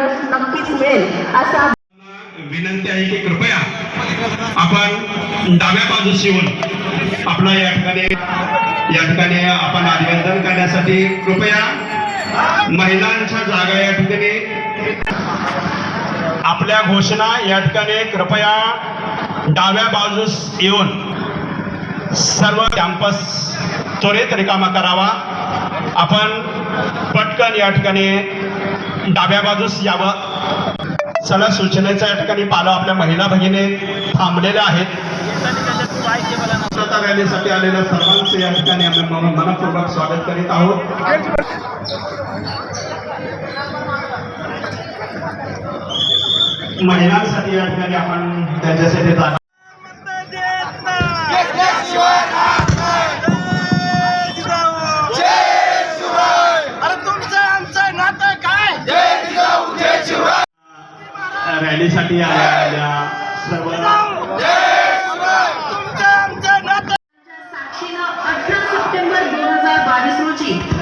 मिळेल असा विनंती आहे की कृपया आपण डाव्या बाजूस येऊन आपला या ठिकाणी या ठिकाणी आपण अभिनंदन करण्यासाठी कृपया महिलांच्या जागा या ठिकाणी आपल्या घोषणा या ठिकाणी कृपया डाव्या बाजूस येऊन सर्व कॅम्पस त्वरित रिकामा करावा. आपण पटकन या ठिकाणी डाव्या बाजूस यावं. चला सूचनेच्या या ठिकाणी पालव आपल्या महिला भगिनी थांबलेल्या आहेत. स्वतः रॅलीसाठी आलेल्या सर्वांचे या ठिकाणी आम्ही मनपूर्वक स्वागत करीत आहोत. महिलांसाठी या ठिकाणी आपण त्यांच्यासाठी जाणार रॅलीसाठी आल्या आल्या साक्षीनं अठरा सप्टेंबर दोन हजार बावीस रोजी